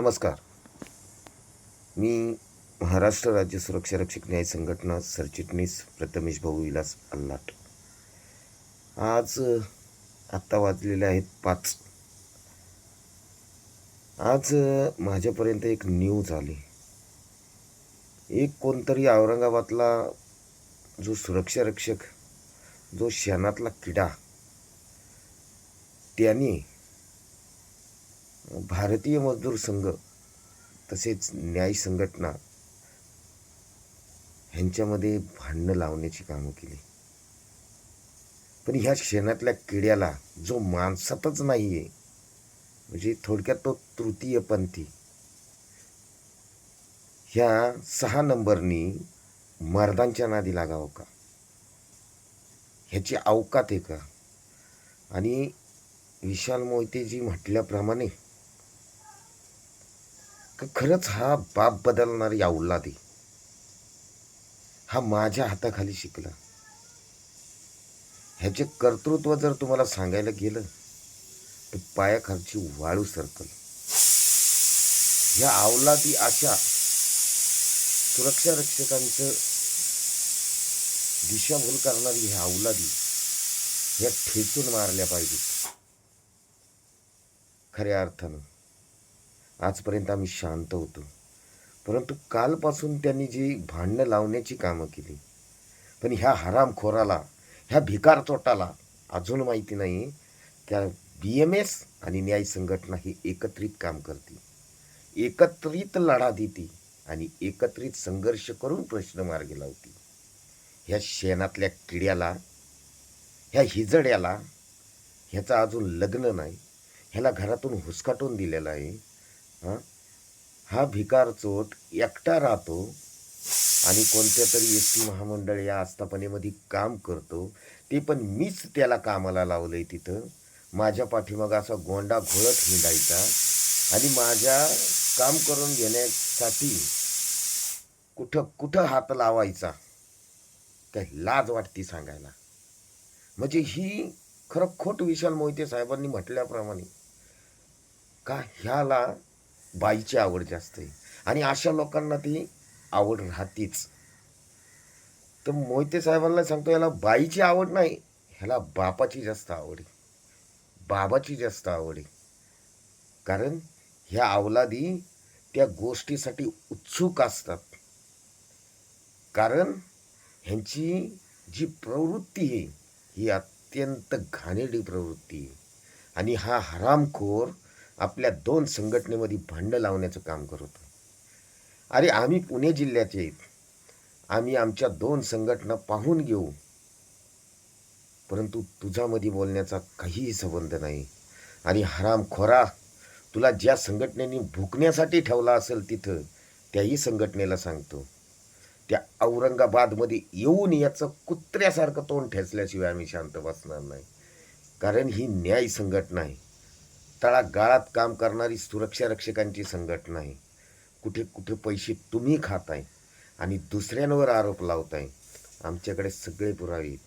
नमस्कार. मी महाराष्ट्र राज्य सुरक्षा रक्षक न्याय संघटना सरचिटणीस प्रथमेश भाऊ विलास अल्लाट. आज आत्ता वाजलेले आहेत पाच. आज माझ्यापर्यंत एक न्यूज आली. एक कोणतरी औरंगाबादला जो सुरक्षा रक्षक जो शेणातला किडा त्यांनी भारतीय मजदूर संघ तसेच न्याय संघटना ह्यांच्यामध्ये भांडणं लावण्याची कामं केली. पण ह्या शेणातल्या किड्याला जो माणसातच नाही आहे म्हणजे थोडक्यात तो तृतीयपंथी ह्या सहा नंबरनी मर्दांच्या नादी लागावं का? ह्याची अवकात आहे का? आणि विशाल मोहितेजी म्हटल्याप्रमाणे का खरंच हा बाप बदलणारी अवलादी हा माझ्या हाताखाली शिकला. ह्याचे कर्तृत्व जर तुम्हाला सांगायला गेलं तर पायाखालची वाळू सरकल. ह्या अवलादी अशा सुरक्षा रक्षकांचं दिशाभूल करणारी ह्या अवलादी ह्या ठेचून मारल्या पाहिजेत. खऱ्या अर्थानं. आजपर्यंत आम्ही शांत होतो. परंतु कालपासून त्यांनी जी भांडणं लावण्याची कामं केली पण ह्या हरामखोराला ह्या भिकार चोटाला अजून माहिती नाही. त्या बी एम एस आणि न्याय संघटना ही एकत्रित काम करते. एकत्रित लढा देते आणि एकत्रित संघर्ष करून प्रश्न मार्गी लावते. ह्या शेणातल्या किड्याला ह्या हिजड्याला ह्याचं अजून लग्न नाही. ह्याला घरातून हुसकाटून दिलेला आहे. हां? हा भिकार चोट एकटा राहतो आणि कोणत्या तरी एस टी महामंडळ या आस्थापनेमध्ये काम करतो ते पण मीच त्याला कामाला लावलं आहे तिथं. माझ्या पाठीमागं असा गोंडा घोळत हिंडायचा आणि माझ्या काम करून घेण्यासाठी कुठं कुठं हात लावायचा? काय लाज वाटती सांगायला. म्हणजे ही खरं खोट विशाल मोहिते साहेबांनी म्हटल्याप्रमाणे का ह्याला बाईची आवड जास्त आहे. आणि अशा लोकांना ती आवड राहतीच. तर मोहिते साहेबांना सांगतो याला बाईची आवड नाही ह्याला बापाची जास्त आवड आहे. बाबाची जास्त आवड आहे. कारण ह्या अवलादी त्या गोष्टीसाठी उत्सुक असतात. कारण ह्यांची जी प्रवृत्ती आहे ही अत्यंत घाणेरडी प्रवृत्ती आहे. आणि हा हरामखोर आपल्या दोन संघटनेमध्ये भांडं लावण्याचं काम करत अरे आम्ही पुणे जिल्ह्याचे आहेत. आम्ही आमच्या दोन संघटना पाहून घेऊ. परंतु तुझ्यामध्ये बोलण्याचा काहीही संबंध नाही. आणि हरामखोरा तुला ज्या संघटनेने भुकण्यासाठी ठेवला असेल तिथं त्याही संघटनेला सांगतो. त्या औरंगाबादमध्ये येऊन याचं कुत्र्यासारखं तोंड ठेचल्याशिवाय आम्ही शांत बसणार नाही. कारण ही न्याय संघटना आहे. तळागाळात काम करणारी सुरक्षा रक्षकांची संघटना आहे. कुठे कुठे पैसे तुम्ही खाताय आणि दुसऱ्यांवर आरोप लावताय आमच्याकडे सगळे पुरावे आहेत.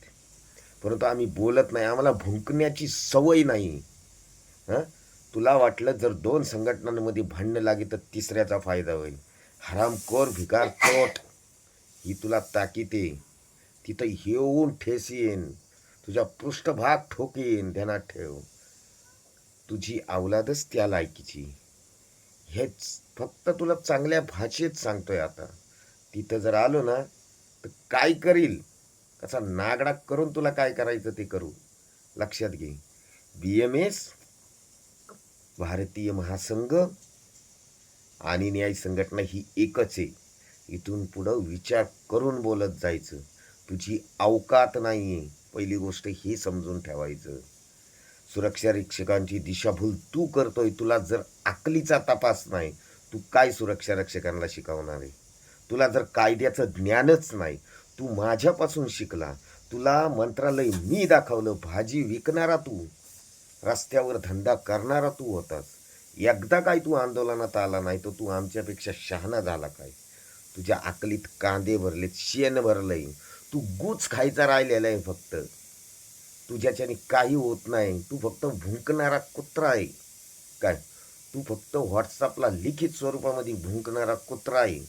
परंतु आम्ही बोलत नाही आम्हाला भुंकण्याची सवय नाही. हां? तुला वाटलं जर दोन संघटनांमध्ये भांडणं लागली तर तिसऱ्याचा फायदा होईल. हरामखोर भिकार चोट. ही तुला ताकीद आहे. तिथं येऊन ठेस येईन. तुझा पृष्ठभाग ठोकेन. ध्यानात ठेव. तुझी अवलादच त्या लायकीची. हेच फक्त तुला चांगल्या भाषेत सांगतोय आता. तिथं जर आलो ना तर काय करील? कसा नागडा करून तुला काय करायचं ते करू? लक्षात घे. बी एम एस भारतीय महासंघ आणि न्याय संघटना ही एकच आहे. इथून पुढं विचार करून बोलत जायचं. तुझी अवकात नाही आहे पहिली गोष्ट ही समजून ठेवायचं. सुरक्षा रक्षकांची दिशाभूल तू करतोय तुला जर अकलीचा तपास नाही तू काय सुरक्षा रक्षकांना शिकवणार आहे? तुला जर कायद्याचं ज्ञानच नाही तू माझ्यापासून शिकला तुला मंत्रालय मी दाखवलं भाजी विकणारा तू रस्त्यावर धंदा करणारा तू होतास. एकदा काय तू आंदोलनात आला नाही तर तू आमच्यापेक्षा शहाणा झाला काय? तुझ्या अकलीत कांदे भरलेत शेण भरलंय तू गूच खायचा राहिलेला आहे फक्त. तुझ्याच्याने काही होत नाही तू फक्त भुंकणारा कुत्रा आहे. काय? तू फक्त व्हॉट्सअपला लिखित स्वरूपामध्ये भुंकणारा कुत्रा आहे.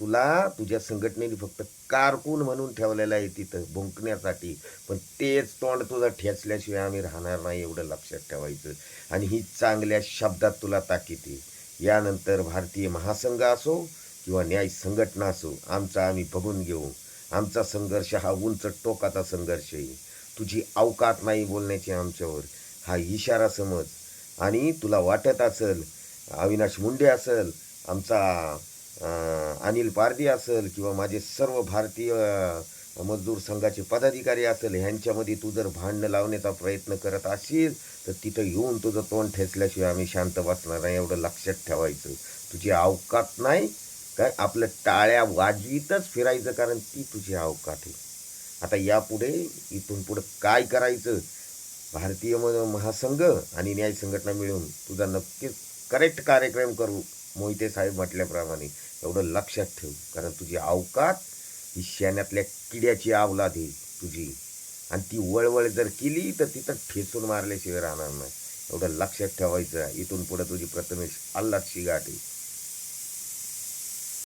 तुला तुझ्या संघटनेने फक्त कारकून म्हणून ठेवलेलं आहे तिथं भुंकण्यासाठी. पण तेच तोंड तुझं ठेचल्याशिवाय आम्ही राहणार नाही एवढं लक्षात ठेवायचं. आणि ही चांगल्या शब्दात तुला ताकीद यानंतर भारतीय महासंघ असो किंवा न्याय संघटना असो आमचा आम्ही बघून घेऊ. आमचा संघर्ष हा उंच टोकाचा संघर्ष आहे. तुझी अवकात नाही बोलण्याची आमच्यावर. हा इशारा समज. आणि तुला वाटत असेल अविनाश मुंडे असेल आमचा अनिल पारदी असेल किंवा माझे सर्व भारतीय मजदूर संघाचे पदाधिकारी असेल ह्यांच्यामध्ये तू जर भांडणं लावण्याचा प्रयत्न करत असेल तर तिथं येऊन तुझं तोंड ठेचल्याशिवाय आम्ही शांत बसणार नाही एवढं लक्षात ठेवायचं. तुझी अवकात नाही काय आपलं टाळ्या वाजवीतच फिरायचं कारण ती तुझी अवकात आहे. आता यापुढे इथून पुढं काय करायचं? भारतीय म- महासंघ आणि न्याय संघटना मिळून तुझा नक्कीच करेक्ट कार्यक्रम करू मोहिते साहेब म्हटल्याप्रमाणे. एवढं लक्षात ठेव कारण तुझी अवकात ही शेण्यातल्या किड्याची आवलाद आहे तुझी. आणि ती वळवळ जर केली तर तिथं ठेचून मारल्याशिवाय राहणार नाही. एवढं लक्षात ठेवायचं. इथून पुढं तुझी प्रथमेश अल्लाची गाठी आहे.